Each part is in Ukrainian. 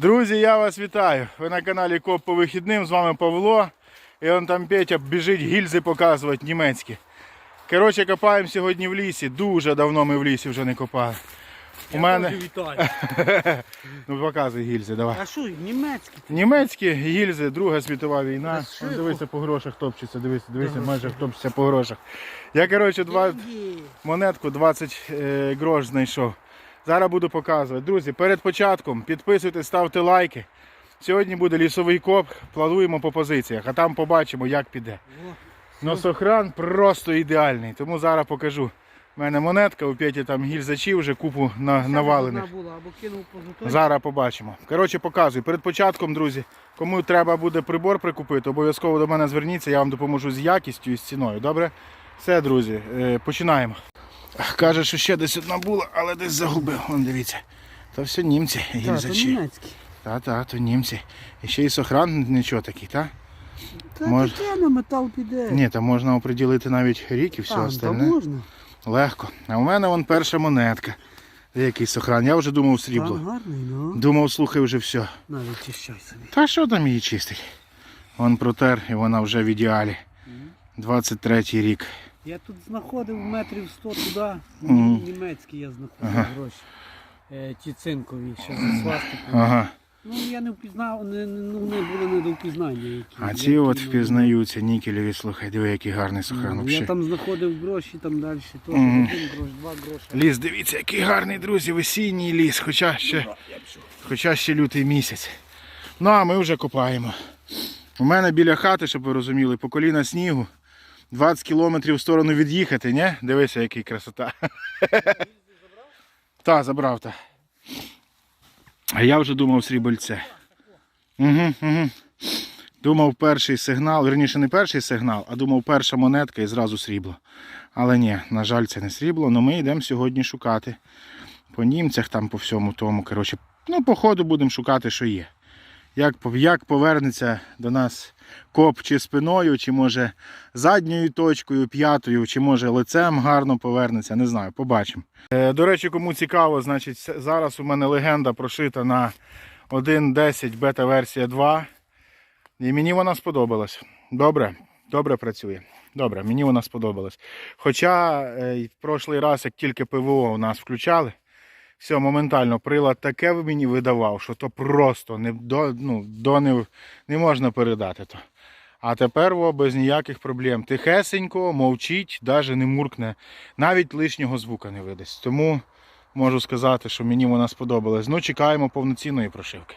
Друзі, я вас вітаю. Ви на каналі Коп по вихідним. З вами Павло. І он там Петя біжить гільзи показувати німецькі. Коротше, копаємо сьогодні в лісі. Дуже давно ми в лісі вже не копали. У мене. Дуже вітаю. Ну показуй гільзи, давай. А що, німецький? Німецькі гільзи, Друга світова війна. Он, дивися по грошах топчеться, дивися, дивися, майже топчеться по грошах. Я, коротше, два, монетку 20 е, грош знайшов. Зараз буду показувати. Друзі, перед початком підписуйтесь, ставте лайки. Сьогодні буде лісовий коп, плануємо по позиціях, а там побачимо, як піде. Носохран просто ідеальний, тому зараз покажу. У мене монетка, у Петі там гільзачі вже купу на, навалених. Зараз побачимо. Коротше, показую. Перед початком, друзі, кому треба буде прибор прикупити, обов'язково до мене зверніться, я вам допоможу з якістю і з ціною. Добре? Все, друзі, е, починаємо. Каже, що ще десь одна була, але десь загубив. Вон дивіться. То все німці, гільзачі. німецький. Та, та, то німці. І ще й сохран нічого такий, так? Та Мож- таке на метал піде. Ні, там можна оприділити навіть рік і все Там, та остальне. можна. Легко. А у мене вон перша монетка. Який сохран. Я вже думав Там срібло. гарний, ну. Думав, слухай, вже все. Навіть чищай собі. Та що там її чистить? Вон протер і вона вже в ідеалі. 23-й рік. Я тут знаходив метрів 100 туди. Мгм. Німецький я знаходив Ага. гроші. Е, ті цинкові, ще за свастику. Ага. Ну я не впізнав, не, ну, не були не до впізнання. Які, А які, ці от ну, впізнаються, нікелеві, слухай, диви, який гарний сохран. ну, Я там знаходив гроші, там далі. Теж Мгм. один грош, два гроші. Ліс, дивіться, який гарний, друзі, весінній ліс, хоча ще, хоча ще лютий місяць. Ну а ми вже копаємо. У мене біля хати, щоб ви розуміли, по коліна снігу. 20 кілометрів в сторону від'їхати, ні? Дивися, який красота. Та, забрав та. А я вже думав срібольце. Угу, угу. Думав перший сигнал, верніше не перший сигнал, а думав перша монетка і зразу срібло. Але ні, на жаль, це не срібло, але ми йдемо сьогодні шукати. По німцях, там по всьому тому. Коротше, ну, по ходу будемо шукати, що є. Як, як повернеться до нас коп чи спиною, чи може задньою точкою, п'ятою, чи може лицем гарно повернеться, не знаю, побачимо. Е, до речі, кому цікаво, значить, зараз у мене легенда прошита на 1.10 бета-версія 2. І мені вона сподобалась. Добре, добре працює. Добре, мені вона сподобалась. Хоча е, в прошлий раз, як тільки ПВО у нас включали, все, моментально прилад таке мені видавав, що то просто не, до, ну, до не, не можна передати то. А тепер во, без ніяких проблем. Тихесенько, мовчить, навіть не муркне, навіть лишнього звука не видасть. Тому можу сказати, що мені вона сподобалась. Ну, чекаємо повноцінної прошивки.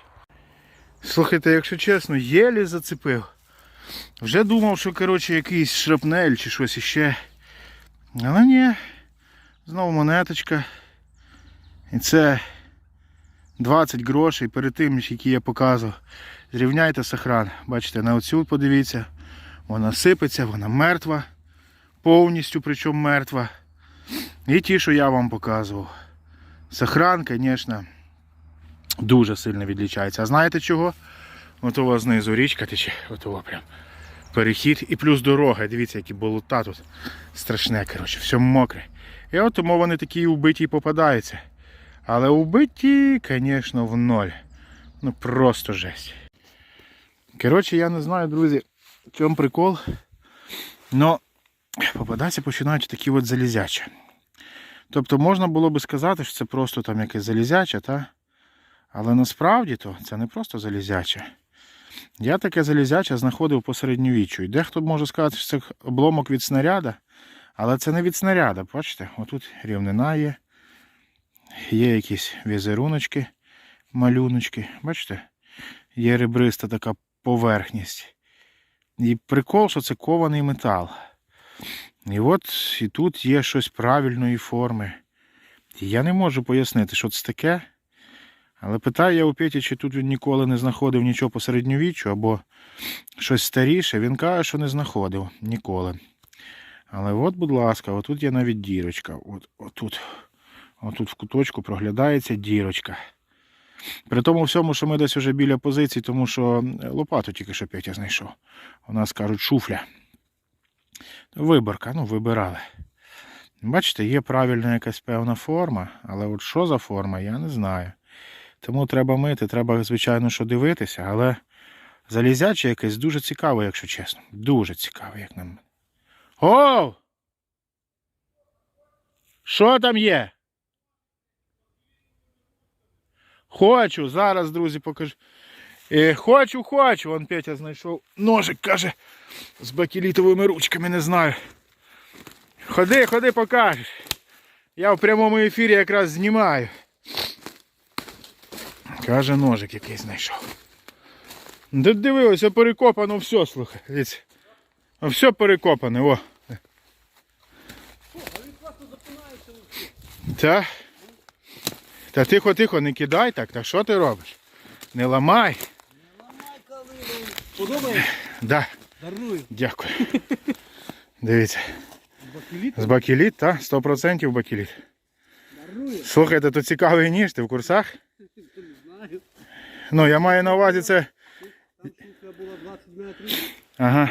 Слухайте, якщо чесно, єлі зацепив. Вже думав, що коротше, якийсь шрапнель чи щось іще. Але ні. Знову монеточка. І це 20 грошей перед тим, які я показував. Зрівняйте сохран. Бачите, на оцю подивіться. Вона сипеться, вона мертва. Повністю причому мертва. І ті, що я вам показував. Сохран, звісно, дуже сильно відлічається. А знаєте чого? От у вас знизу річка тече, от о, прям. Перехід і плюс дорога. Дивіться, які болота тут страшне, коротше, все мокре. І от тому вони такі вбиті і попадаються. Але вбиті, звісно, в ноль. Ну просто жесть. Коротше, я не знаю, друзі, в чому прикол. Но попадатися починають такі от залізячі. Тобто можна було би сказати, що це просто там якесь залізяче, та? але насправді то це не просто залізяче. Я таке залізяче знаходив по середньовіччю. І дехто може сказати, що це обломок від снаряда, але це не від снаряда. Бачите, отут рівнина є. Є якісь візеруночки, малюночки. Бачите? Є ребриста така поверхність. І прикол, що це кований метал. І от і тут є щось правильної форми. Я не можу пояснити, що це таке. Але питаю я у Петі, чи тут він ніколи не знаходив нічого по середньовіччю або щось старіше. Він каже, що не знаходив ніколи. Але от, будь ласка, отут є навіть дірочка. От, отут, отут в куточку проглядається дірочка. При тому всьому, що ми десь вже біля позицій, тому що лопату тільки що Петя знайшов. У нас кажуть шуфля. Виборка, ну, вибирали. Бачите, є правильна якась певна форма, але от що за форма, я не знаю. Тому треба мити, треба, звичайно, що дивитися, але залізяче якесь дуже цікаве, якщо чесно. Дуже цікаве, як на мене. О! Що там є? Хочу, зараз, друзі, покажу. Е, хочу, хочу. Вон Петя знайшов ножик, каже, з бакелітовими ручками, не знаю. Ходи, ходи, покажеш. Я в прямому ефірі якраз знімаю. Каже, ножик який знайшов. Да дивилося, перекопано все, слухай. Все перекопане, о. Та? Та тихо, тихо, не кидай так, та що ти робиш? Не ламай. Не ламай Подобається? Да, Дарую. дякую. Дивіться. Бакеліт З бакеліт, так? 100% бакеліт. дарую. Слухайте, то цікавий ніж, ти в курсах? Не знаю. Ну, я маю на увазі це. Там штука була 20 метрів. Ага,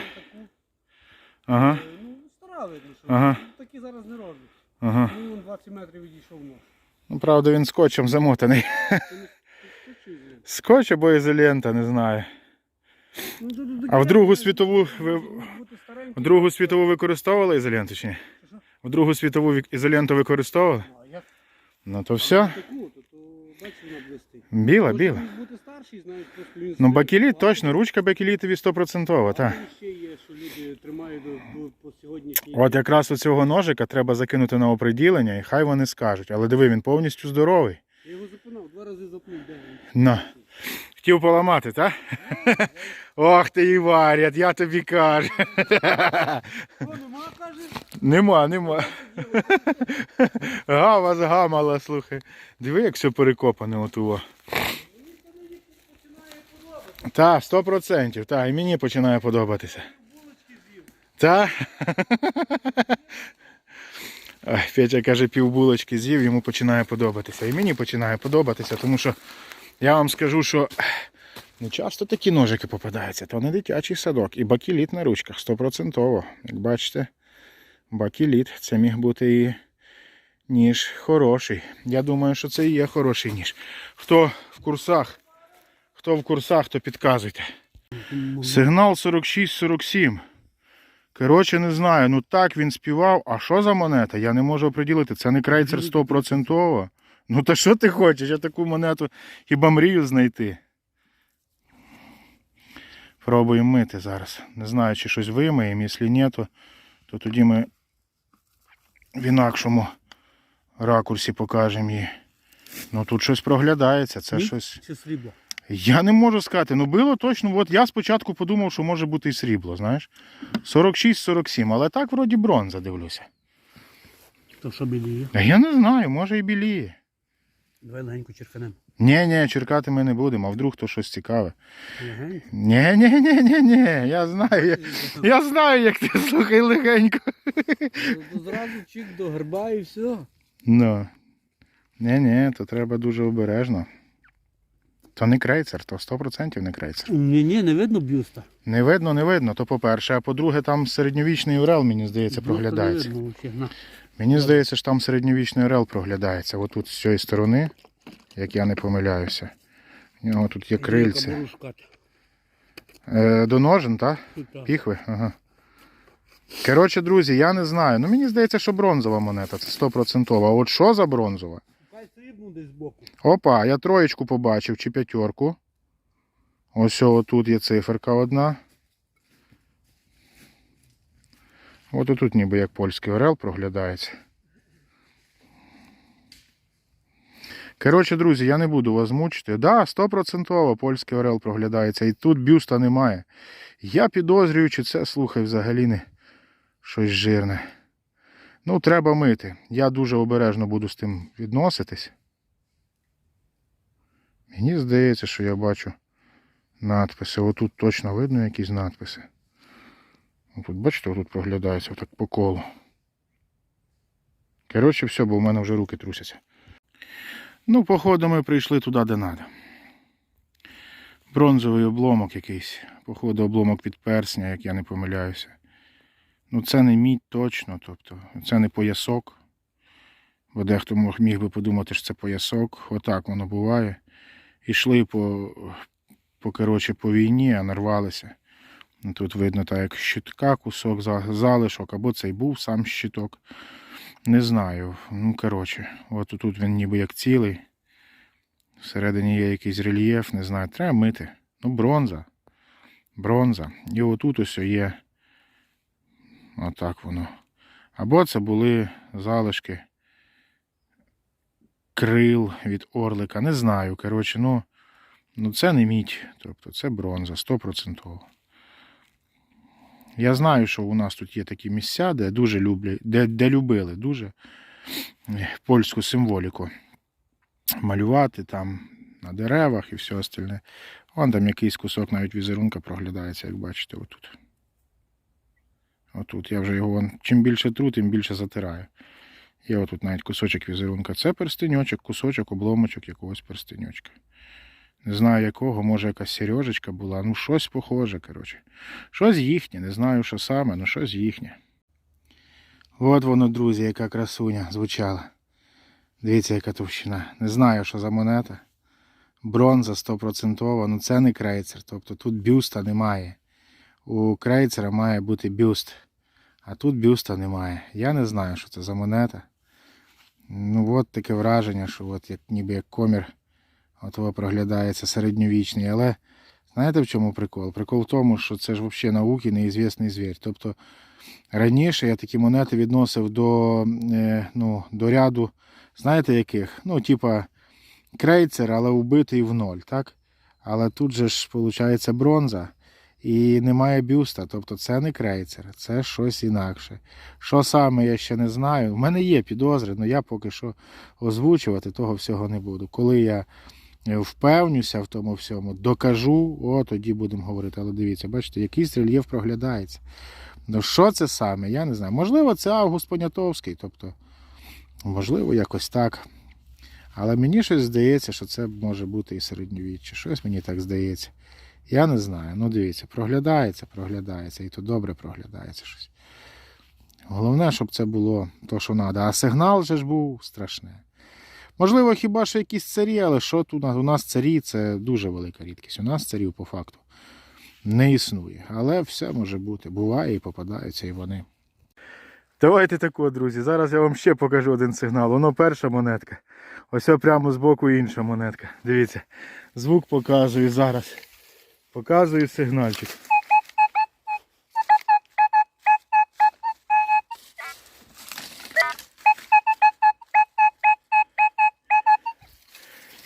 ага, Е, Ну, стара видно, що. Ага. Ну, Такі зараз не роблять. ага. Ну, він 20 метрів відійшов нож. Ну, правда, він скотчем замотаний. Скотч або ізолента, не знаю. Ну, А в Другу світову ви в Другу світову використовували ізоленту чи ні? В Другу світову ізоленту використовували? Ну, то все. Біла, біла. Ну бакеліт точно, ручка бакелітові 100%, так. ще є, що люди тримають сьогоднішній От якраз у цього ножика треба закинути на оприділення, і хай вони скажуть. Але диви, він повністю здоровий. Я його запинав, два рази запнув, де він. Ну. Хотів поламати, так? Ох ти і я тобі кажу. Нема, каже? Нема, нема. Гава згамала, слухай. Диви, як все перекопане отуво. Так, сто процентів, так, і мені починає подобатися. Ой, Петя каже, пів булочки з'їв, йому починає подобатися. І мені починає подобатися, тому що я вам скажу, що не часто такі ножики попадаються, то не дитячий садок. І бакеліт на ручках, стопроцентово. Як бачите, бакеліт. Це міг бути і ніж хороший. Я думаю, що це і є хороший ніж. Хто в курсах, хто в курсах, то підказуйте. Сигнал 46-47. Коротше, не знаю. Ну так він співав. А що за монета? Я не можу оприділити. Це не крейцер 100%. Ну та що ти хочеш? Я таку монету хіба мрію знайти. Пробуємо мити зараз. Не знаю, чи щось вимиємо. Якщо ні, то, то тоді ми в інакшому ракурсі покажемо її. Ну тут щось проглядається, це Ні? щось. Чи срібло? Я не можу сказати. Ну було точно. От я спочатку подумав, що може бути і срібло, знаєш. 46-47, але так вроді бронза дивлюся. То що біліє? Я не знаю, може і біліє. Давай легенько черканем. Ні, ні, черкати ми не будемо, а вдруг то щось цікаве. Легенько. Ні, ні, ні, ні, ні. Я знаю, я, я знаю, як ти слухай легенько. Ну, Зразу чик до герба і все. Ну. Ні, ні, то треба дуже обережно. То не крейцер, то 100% не крейцер. Ні, ні, не видно бюста. Не видно, не видно, то по-перше. А по-друге, там середньовічний Урел, мені здається, Бюста проглядається. Не видно, взагалі. На. Мені здається, що там середньовічний орел проглядається. Отут з цієї сторони, як я не помиляюся. У нього тут є крильце. Кабуру. Е, до ножен, так? Так. Піхви? Ага. Коротше, друзі, я не знаю. Ну мені здається, що бронзова монета, це 100%. А от що за бронзова? Хай десь збоку. Опа, я троєчку побачив чи п'ятерку. Ось тут є циферка одна. От тут ніби як польський орел проглядається. Коротше, друзі, я не буду вас мучити. Да, 100% польський орел проглядається. І тут бюста немає. Я підозрюю, чи це, слухай, взагалі не щось жирне. Ну, треба мити. Я дуже обережно буду з тим відноситись. Мені здається, що я бачу надписи. Отут точно видно якісь надписи. Тут, бачите, отут проглядається отак по колу. Коротше, все, бо в мене вже руки трусяться. Ну, походу, ми прийшли туди, де треба. Бронзовий обломок якийсь. Походу, обломок від персня, як я не помиляюся. Ну, це не мідь точно, тобто, це не поясок. Бо дехто міг би подумати, що це поясок. Отак воно буває. Йшли по, по, коротше, по війні, а нарвалися. Тут видно так, як щитка, кусок залишок, або це й був сам щиток. Не знаю. Ну, коротше, от тут він ніби як цілий. Всередині є якийсь рельєф, не знаю, треба мити. Ну, бронза. Бронза. І отут ось є. Отак воно. Або це були залишки крил від орлика. Не знаю. Коротше, ну, ну це не мідь. Тобто це бронза, 100%. Я знаю, що у нас тут є такі місця, де дуже люблять, де, де любили дуже е, польську символіку малювати там на деревах і все остальне. Вон там якийсь кусок навіть візерунка проглядається, як бачите, отут. Отут. Я вже його вон, чим більше тру, тим більше затираю. Є отут навіть кусочок візерунка. Це перстеньочок, кусочок, обломочок якогось перстеньочка. Не знаю якого, може якась сережечка була. Ну, щось похоже, коротше. Щось їхнє, не знаю, що саме, ну щось їхнє. От воно, друзі, яка красуня звучала. Дивіться, яка товщина. Не знаю, що за монета. Бронза 100%, ну це не крейцер. Тобто тут бюста немає. У крейцера має бути бюст. А тут бюста немає. Я не знаю, що це за монета. Ну, от таке враження, що от як, ніби як комір от проглядається середньовічний. Але знаєте в чому прикол? Прикол в тому, що це ж взагалі науки неізвісний звір. Тобто раніше я такі монети відносив до, е, ну, до ряду, знаєте яких? Ну, типа крейцер, але вбитий в ноль, так? Але тут же ж виходить бронза. І немає бюста, тобто це не крейцер, це щось інакше. Що саме, я ще не знаю. У мене є підозри, але я поки що озвучувати того всього не буду. Коли я е, впевнюся в тому всьому, докажу, о, тоді будемо говорити. Але дивіться, бачите, якийсь рельєф проглядається. Ну, що це саме, я не знаю. Можливо, це Август Понятовський, тобто, можливо, якось так. Але мені щось здається, що це може бути і середньовіччя. Щось мені так здається. Я не знаю. Ну, дивіться, проглядається, проглядається, і то добре проглядається щось. Головне, щоб це було то, що треба. А сигнал же ж був страшний. Можливо, хіба що якісь царі, але що тут у нас? Царі це дуже велика рідкість. У нас царів по факту не існує. Але все може бути. Буває і попадаються і вони. Давайте тако, друзі. Зараз я вам ще покажу один сигнал. Воно перша монетка. Ось прямо з боку інша монетка. Дивіться, звук показую зараз. Показую сигнальчик.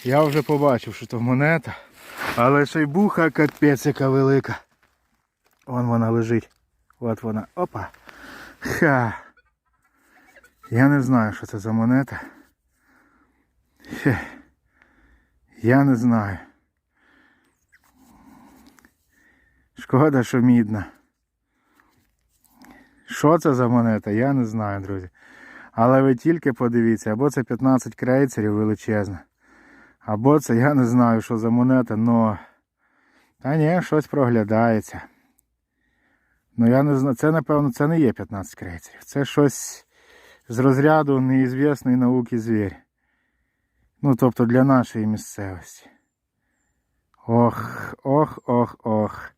Я вже побачив, що то монета, але ще й буха капець яка велика. Вон вона лежить. От вона. Опа. Ха. Я не знаю, що це за монета. Хе. Я не знаю. Шкода, що мідна. Що це за монета, я не знаю, друзі. Але ви тільки подивіться, або це 15 крейцерів величезне, або це я не знаю, що за монета, но. Та ні, щось проглядається. Ну я не знаю, це напевно це не є 15 крейцерів. Це щось з розряду неізвісної науки звір. Ну, тобто для нашої місцевості. Ох, ох, ох, ох.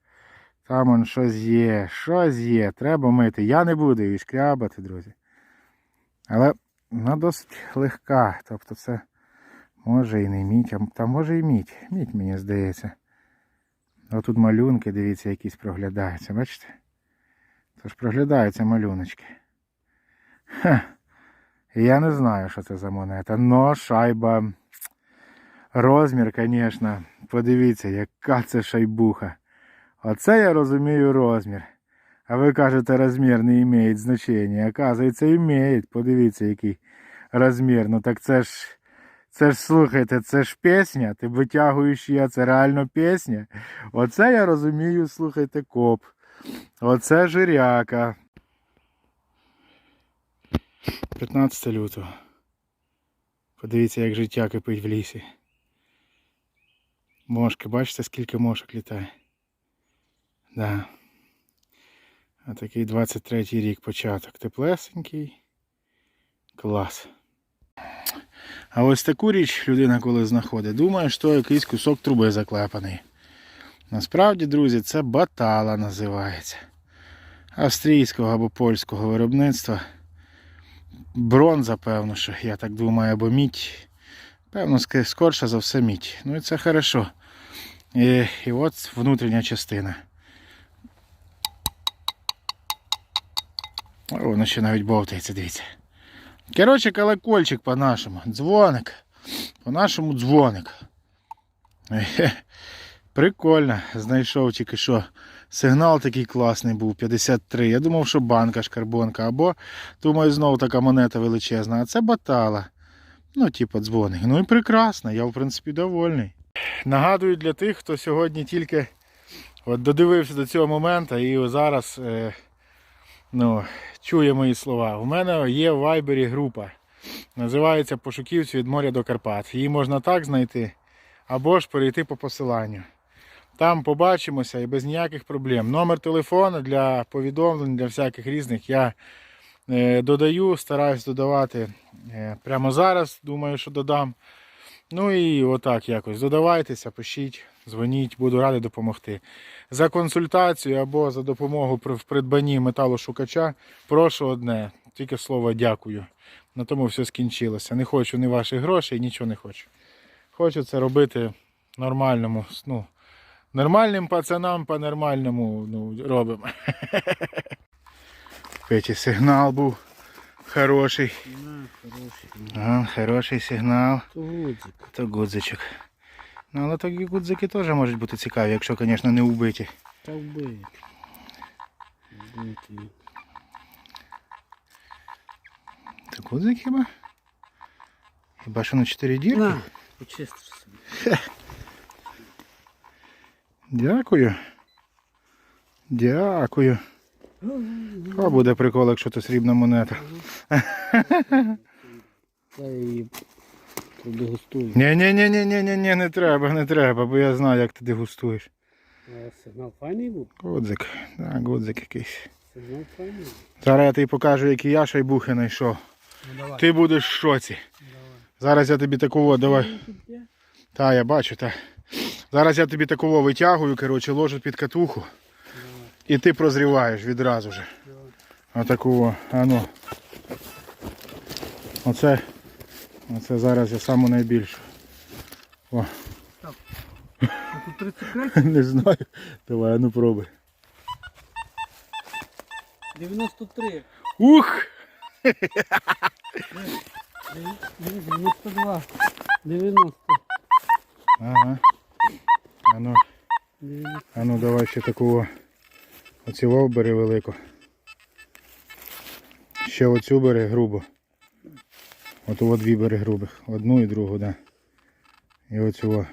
Там он щось є, щось є. Треба мити. Я не буду її шкрябати, друзі. Але вона досить легка. Тобто це може і не мідь, а та може і мідь. Мідь, мені здається. Отут малюнки, дивіться, якісь проглядаються, бачите? Тож проглядаються малюночки. Ха. Я не знаю, що це за монета. Но шайба. Розмір, звісно. Подивіться, яка це шайбуха. Оце я розумію розмір. А ви кажете, розмір не має значення. Оказується, має. Подивіться, який розмір. Ну так це ж. Це ж слухайте, це ж пісня. Ти витягуєш я, це реально пісня. Оце я розумію, слухайте, коп. Оце жиряка. 15 лютого. Подивіться, як життя кипить в лісі. Мошки, бачите, скільки мошок літає? Да. Отакий 23 й рік початок. Теплесенький. Клас. А ось таку річ людина, коли знаходить, думає, що якийсь кусок труби заклепаний. Насправді, друзі, це батала називається. Австрійського або польського виробництва. Бронза, певно, що я так думаю, або мідь. Певно, скорше за все мідь. Ну і це хорошо. І, і от внутрішня частина. О, воно ще навіть бовтається, дивіться. Коротше, колокольчик по-нашому. Дзвоник. По-нашому дзвоник. Прикольно. Знайшов тільки що. Сигнал такий класний був 53. Я думав, що банка шкарбонка. Або, думаю, знову така монета величезна. А це батала. Ну, типу, дзвоник. Ну і прекрасно, я в принципі довольний. Нагадую для тих, хто сьогодні тільки от додивився до цього моменту і зараз е, ну, чує мої слова. У мене є в Вайбері група. Називається Пошуківці від моря до Карпат. Її можна так знайти, або ж перейти по посиланню. Там побачимося і без ніяких проблем. Номер телефону для повідомлень, для всяких різних я е, додаю, стараюсь додавати е, прямо зараз. Думаю, що додам. Ну і отак якось. Додавайтеся, пишіть, дзвоніть, буду радий допомогти. За консультацію або за допомогу в придбанні металошукача прошу одне, тільки слово дякую. На тому все скінчилося. Не хочу ні ваших грошей, нічого не хочу. Хочу це робити нормальному, ну, нормальним пацанам по-нормальному ну, робимо. Петі сигнал був хороший. На, хороший. Ага, хороший сигнал. То гудзик. То гудзичок. Ну, але такі гудзики теж можуть бути цікаві, якщо, звісно, не вбиті. Та вбий. Вбитий. То гудзик хіба? Хіба що на 4 дірки? На, почистиш собі. Дякую. Дякую. О, буде прикол, якщо то срібна монета. Та я її продегустую. ні ні ні ні ні ні ні не треба, не треба, бо я знаю, як ти дегустуєш. Сигнал файний був? Гудзик. Так, гудзик якийсь. Сигнал файний. Зараз я тобі покажу, які я шайбухи знайшов. Ну. Ти будеш в шоці. Зараз я тобі такого, давай. Та, я бачу, та. Зараз я тобі такого витягую, коротше, ложу під катуху. І ти прозріваєш відразу же. Отакого. А ну. Оце. Оце зараз я саму найбільшу. О, тут 35? не знаю. Давай, а ну пробуй. 93. Ух! 92. 90. Ага. А ну, а ну давай ще такого. Оцього бери велику. Ще оцю бери грубо. От от дві бери грубих. Одну і другу, да. І оцю.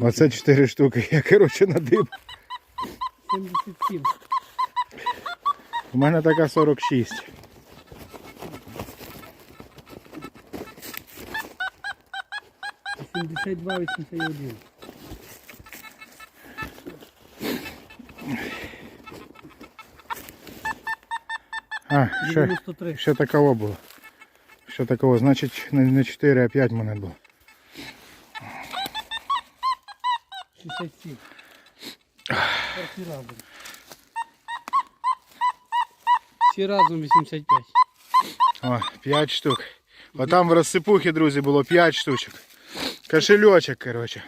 Оце чотири штуки. Я коротше надиб. 77. У мене така 46. Сімдесят два, 81. А, ще, 93. ще такого було. Ще такого. Значить не, не 4, а 5 монет було. 67. Всі разом. Всі разом 85. О, 5 штук. А там в розсипухі, друзі, було 5 штучок. Кошельочок, коротше.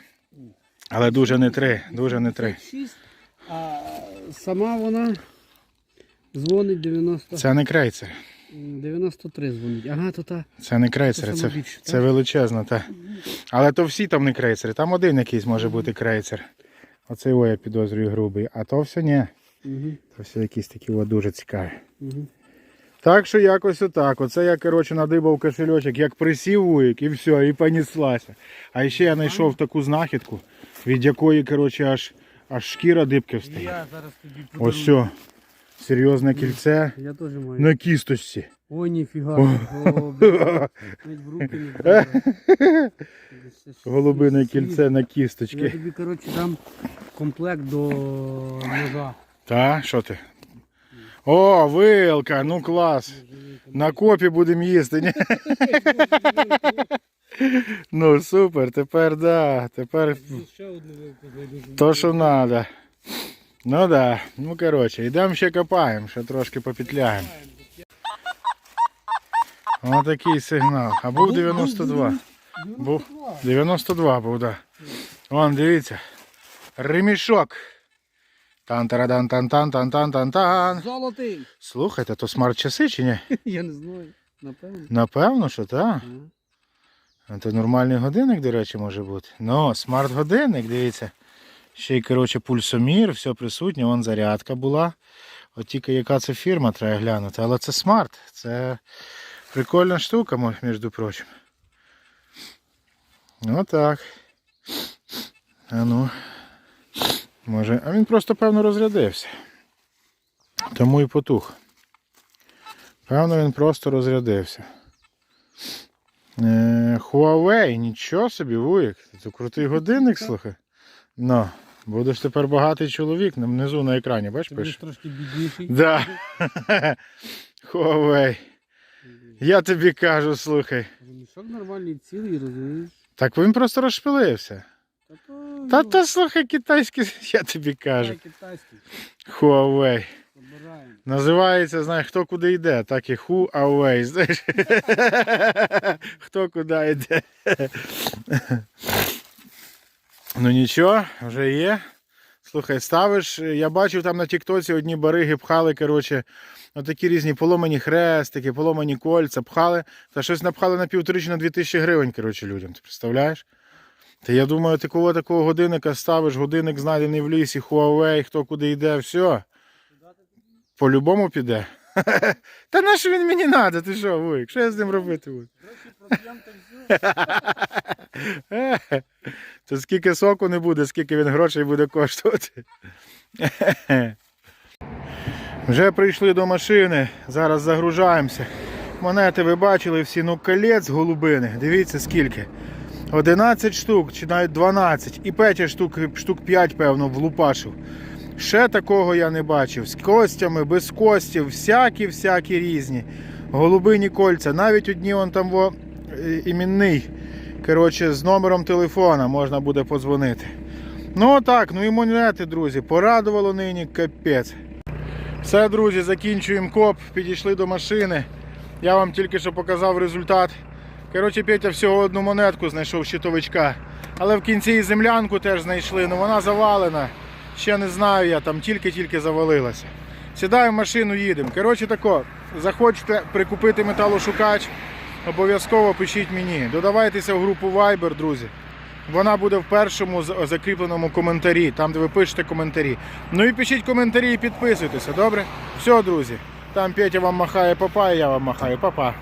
Але дуже не три, дуже не три. 6, а сама вона дзвонить 90. Це не крейцер. 93 дзвонить. Ага, то та. Це не крейцер, Це це, це величезно, так. Але то всі там не крейцери, там один якийсь може бути крейцер. Оце його я підозрюю грубий. А то все ні. Угу. То все якісь такі о, дуже цікаві. Угу. Так що якось отак. Оце я, коротше, надибав кошельочок, як присів вуїк і все, і понеслася. А ще я знайшов таку знахідку, від якої, коротше, аж, аж шкіра дибки встає. Я зараз тобі Ось все. Серйозне кільце Я теж маю. на кісточці. Ой, ніфіга. Навіть в руки не. Голубине кільце на Я тобі, коротше, дам комплект до ножа. Та, що ти? О, вилка, ну клас. На копі будемо їсти. Ні? Ну супер, тепер да. Тепер то, що треба. Ну да. Ну коротше, йдемо ще копаємо, ще трошки попетляємо. Отакий сигнал. А був 92. Був 92 був, да. Вон, дивіться. Ремішок. тан тарадан тан тан тан тан тан тан Золотий! Слухайте, то смарт-часи чи ні? Я не знаю. Напевно. Напевно, що так. Це нормальний годинник, до речі, може бути. Ну, смарт-годинник, дивіться. Ще й, коротше, пульсомір, все присутнє, вон зарядка була. От тільки яка це фірма, треба глянути. Але це смарт. Це прикольна штука, між прочим. Отак. А ну. Може. А він просто, певно, розрядився. Тому і потух. Певно, він просто розрядився. Е, Huawei, нічого собі, вуїк. Це крутий годинник, слухай. Ну, будеш тепер багатий чоловік, внизу на екрані, бачиш, будеш трошки бідніший. Да. Huawei. Я тобі кажу, слухай. Мішок нормальний, цілий, розумієш? Так він просто розшпилився. Та то, Та ну, то слухай китайський, я тобі кажу. китайський. Huawei. Називається, знаєш, хто куди йде, так і Huawei, знаєш. Хто куди йде. Ну нічого, вже є. Слухай, ставиш, я бачив там на Тіктоці одні бариги пхали, коротше, отакі різні поломані хрестики, поломані кольця, пхали, та щось напхали на півтори чи на дві тисячі гривень, коротше, людям. Ти представляєш? Та я думаю, такого такого годинника ставиш, годинник знайдений в лісі, Huawei, хто куди йде, все. По-любому піде. Та на що він мені треба? Ти що, Вуйк? Що я з ним робити буду? То скільки соку не буде, скільки він грошей буде коштувати. Вже прийшли до машини, зараз загружаємося. Монети ви бачили всі, ну колець голубини. Дивіться скільки. 11 штук чи навіть 12. І Петя штук, штук 5, певно, влупашив. Ще такого я не бачив. З костями, без костів, всякі-всякі різні. Голубині кольця. Навіть одні он там іменний. Коротше, з номером телефона можна буде подзвонити. Ну так, ну і монети, друзі. Порадувало нині капець. Все, друзі, закінчуємо коп, підійшли до машини. Я вам тільки що показав результат. Коротше, Петя всього одну монетку знайшов щитовичка. Але в кінці і землянку теж знайшли. Ну вона завалена. Ще не знаю я, там тільки-тільки завалилася. Сідаю в машину, їдемо. Коротше тако, захочете прикупити металошукач, обов'язково пишіть мені. Додавайтеся в групу Viber, друзі. Вона буде в першому закріпленому коментарі, там де ви пишете коментарі. Ну і пишіть коментарі і підписуйтеся, добре? Все, друзі. Там Петя вам махає папа, і я вам махаю папа.